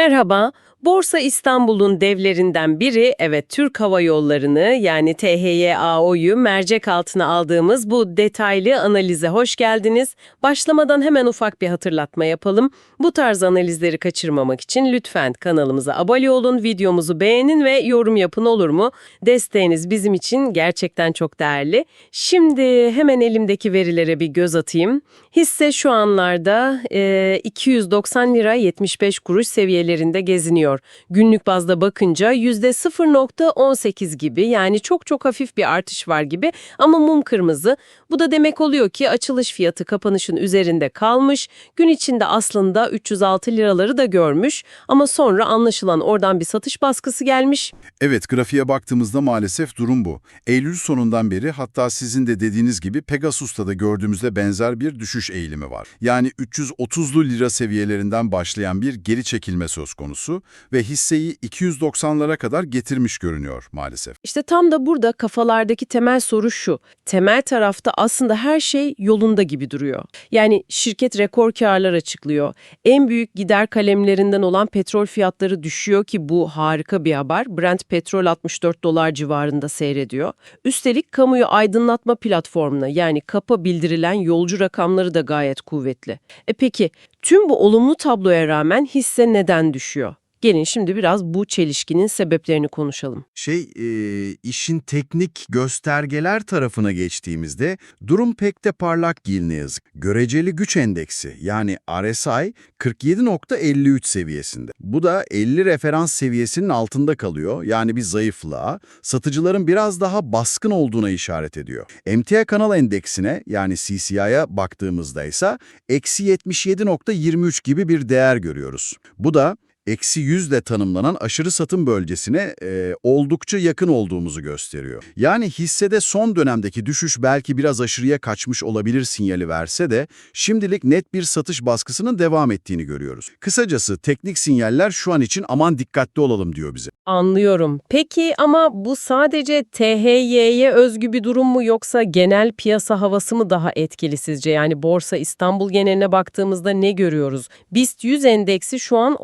Merhaba, Borsa İstanbul'un devlerinden biri, evet Türk Hava Yolları'nı yani THYAO'yu mercek altına aldığımız bu detaylı analize hoş geldiniz. Başlamadan hemen ufak bir hatırlatma yapalım. Bu tarz analizleri kaçırmamak için lütfen kanalımıza abone olun, videomuzu beğenin ve yorum yapın olur mu? Desteğiniz bizim için gerçekten çok değerli. Şimdi hemen elimdeki verilere bir göz atayım. Hisse şu anlarda e, 290 lira 75 kuruş seviyelerinde geziniyor. Günlük bazda bakınca %0.18 gibi yani çok çok hafif bir artış var gibi ama mum kırmızı. Bu da demek oluyor ki açılış fiyatı kapanışın üzerinde kalmış. Gün içinde aslında 306 liraları da görmüş ama sonra anlaşılan oradan bir satış baskısı gelmiş. Evet, grafiğe baktığımızda maalesef durum bu. Eylül sonundan beri hatta sizin de dediğiniz gibi Pegasus'ta da gördüğümüzde benzer bir düşüş eğilimi var. Yani 330'lu lira seviyelerinden başlayan bir geri çekilme söz konusu ve hisseyi 290'lara kadar getirmiş görünüyor maalesef. İşte tam da burada kafalardaki temel soru şu. Temel tarafta aslında her şey yolunda gibi duruyor. Yani şirket rekor karlar açıklıyor. En büyük gider kalemlerinden olan petrol fiyatları düşüyor ki bu harika bir haber. Brent petrol 64 dolar civarında seyrediyor. Üstelik kamuyu aydınlatma platformuna yani KAP'a bildirilen yolcu rakamları da gayet kuvvetli. E peki tüm bu olumlu tabloya rağmen hisse neden düşüyor? Gelin şimdi biraz bu çelişkinin sebeplerini konuşalım. Şey, e, işin teknik göstergeler tarafına geçtiğimizde durum pek de parlak değil ne yazık. Göreceli güç endeksi yani RSI 47.53 seviyesinde. Bu da 50 referans seviyesinin altında kalıyor yani bir zayıflığa, satıcıların biraz daha baskın olduğuna işaret ediyor. MTA kanal endeksine yani CCI'ye baktığımızda ise eksi 77.23 gibi bir değer görüyoruz. Bu da eksi 100 ile tanımlanan aşırı satım bölgesine e, oldukça yakın olduğumuzu gösteriyor. Yani hissede son dönemdeki düşüş belki biraz aşırıya kaçmış olabilir sinyali verse de şimdilik net bir satış baskısının devam ettiğini görüyoruz. Kısacası teknik sinyaller şu an için aman dikkatli olalım diyor bize. Anlıyorum. Peki ama bu sadece THY'ye özgü bir durum mu yoksa genel piyasa havası mı daha etkili sizce? Yani Borsa İstanbul geneline baktığımızda ne görüyoruz? BIST 100 endeksi şu an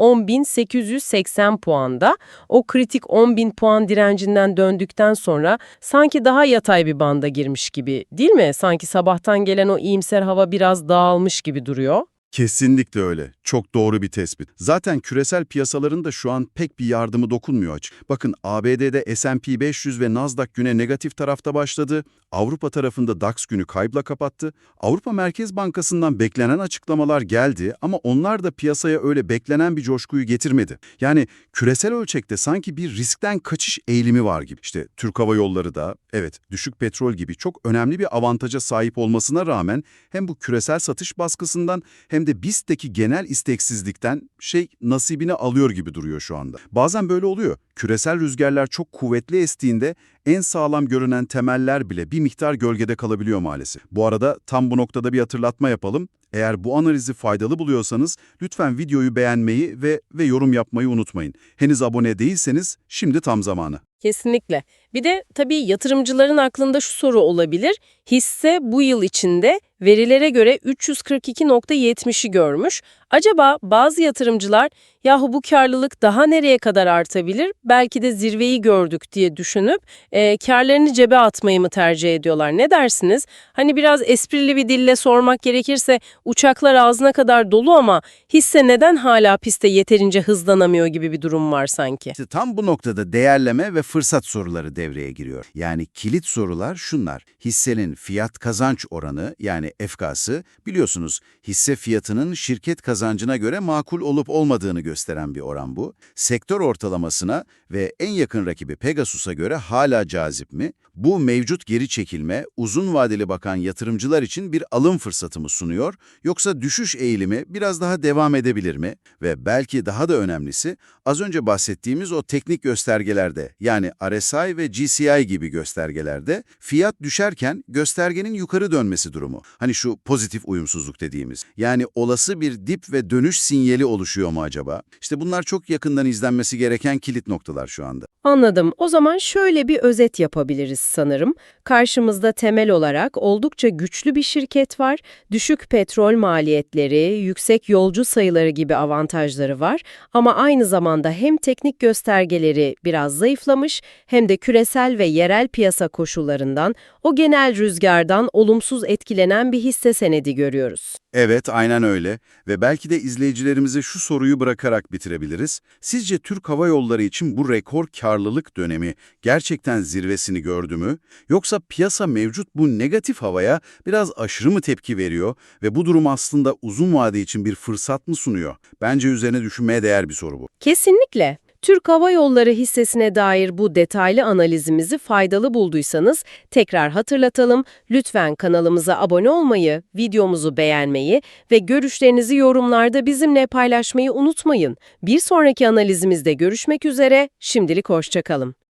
10.880 puanda. O kritik 10.000 puan direncinden döndükten sonra sanki daha yatay bir banda girmiş gibi değil mi? Sanki sabahtan gelen o iyimser hava biraz dağılmış gibi duruyor. Kesinlikle öyle. Çok doğru bir tespit. Zaten küresel piyasaların da şu an pek bir yardımı dokunmuyor açık. Bakın ABD'de S&P 500 ve Nasdaq güne negatif tarafta başladı. Avrupa tarafında DAX günü kaybla kapattı. Avrupa Merkez Bankası'ndan beklenen açıklamalar geldi ama onlar da piyasaya öyle beklenen bir coşkuyu getirmedi. Yani küresel ölçekte sanki bir riskten kaçış eğilimi var gibi. İşte Türk Hava Yolları da evet düşük petrol gibi çok önemli bir avantaja sahip olmasına rağmen hem bu küresel satış baskısından hem de BIST'teki genel isteksizlikten şey nasibini alıyor gibi duruyor şu anda. Bazen böyle oluyor. Küresel rüzgarlar çok kuvvetli estiğinde en sağlam görünen temeller bile bir miktar gölgede kalabiliyor maalesef. Bu arada tam bu noktada bir hatırlatma yapalım. Eğer bu analizi faydalı buluyorsanız lütfen videoyu beğenmeyi ve ve yorum yapmayı unutmayın. Henüz abone değilseniz şimdi tam zamanı. Kesinlikle. Bir de tabii yatırımcıların aklında şu soru olabilir. Hisse bu yıl içinde verilere göre 342.70'i görmüş. Acaba bazı yatırımcılar yahu bu karlılık daha nereye kadar artabilir? Belki de zirveyi gördük diye düşünüp e, karlarını cebe atmayı mı tercih ediyorlar? Ne dersiniz? Hani biraz esprili bir dille sormak gerekirse uçaklar ağzına kadar dolu ama hisse neden hala piste yeterince hızlanamıyor gibi bir durum var sanki. İşte tam bu noktada değerleme ve fırsat soruları devreye giriyor. Yani kilit sorular şunlar. Hissenin fiyat kazanç oranı yani FK'sı biliyorsunuz hisse fiyatının şirket kazancına göre makul olup olmadığını gösteren bir oran bu. Sektör ortalamasına ve en yakın rakibi Pegasus'a göre hala cazip mi? Bu mevcut geri çekilme uzun vadeli bakan yatırımcılar için bir alım fırsatı mı sunuyor yoksa düşüş eğilimi biraz daha devam edebilir mi? Ve belki daha da önemlisi az önce bahsettiğimiz o teknik göstergelerde yani RSI ve GCI gibi göstergelerde fiyat düşerken göstergenin yukarı dönmesi durumu. Hani şu pozitif uyumsuzluk dediğimiz. Yani olası bir dip ve dönüş sinyali oluşuyor mu acaba? İşte bunlar çok yakından izlenmesi gereken kilit noktalar şu anda. Anladım. O zaman şöyle bir özet yapabiliriz sanırım. Karşımızda temel olarak oldukça güçlü bir şirket var. Düşük petrol maliyetleri, yüksek yolcu sayıları gibi avantajları var. Ama aynı zamanda hem teknik göstergeleri biraz zayıflamış hem de küresel ve yerel piyasa koşullarından, o genel rüzgardan olumsuz etkilenen bir hisse senedi görüyoruz. Evet, aynen öyle. Ve belki de izleyicilerimize şu soruyu bırakarak bitirebiliriz. Sizce Türk Hava Yolları için bu rekor karlılık dönemi gerçekten zirvesini gördü mü? Yoksa piyasa mevcut bu negatif havaya biraz aşırı mı tepki veriyor ve bu durum aslında uzun vade için bir fırsat mı sunuyor? Bence üzerine düşünmeye değer bir soru bu. Kesinlikle. Türk Hava Yolları hissesine dair bu detaylı analizimizi faydalı bulduysanız tekrar hatırlatalım. Lütfen kanalımıza abone olmayı, videomuzu beğenmeyi ve görüşlerinizi yorumlarda bizimle paylaşmayı unutmayın. Bir sonraki analizimizde görüşmek üzere, şimdilik hoşçakalın.